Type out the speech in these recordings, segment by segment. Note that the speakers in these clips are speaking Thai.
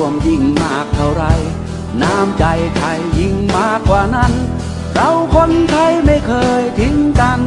วมยิ่งมากเท่าไร น้ำใจไทยยิ่งมากกว่านั้น เราคนไทยไม่เคยทิ้งกัน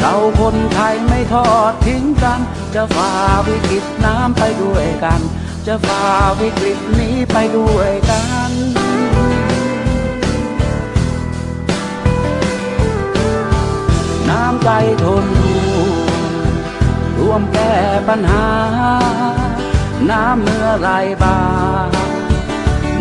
เราคนไทยไม่ทอดทิ้งกัน จะฝ่าวิกฤตน้ำไปด้วยกัน จะฝ่าวิกฤตนี้ไปด้วยกันน้ำใจทนร่วมแก้ปัญหา น้ำเมื่อไรบาห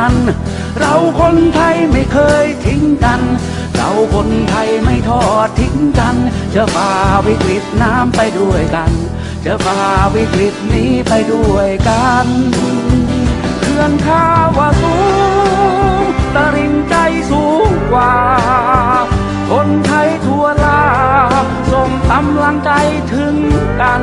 านั้นเราคนไทยไม่เคยทิ้งกัน เราคนไทยไม่ทอดทิ้งกัน จะฝ่าวิกฤตน้ำไปด้วยกัน จะฝ่าวิกฤตนี้ไปด้วยกันเขื่อนข้าวว่าสูงตะริงใจสูงกว่า คนไทยทั่วลาส่งกำลังใจถึงกัน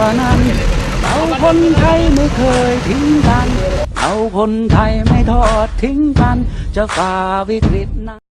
ว่านั้น เราคนไทยไม่เคยทิ้งกัน เราคนไทยไม่ทอดทิ้งกัน จะฝ่าวิกฤตน้ำ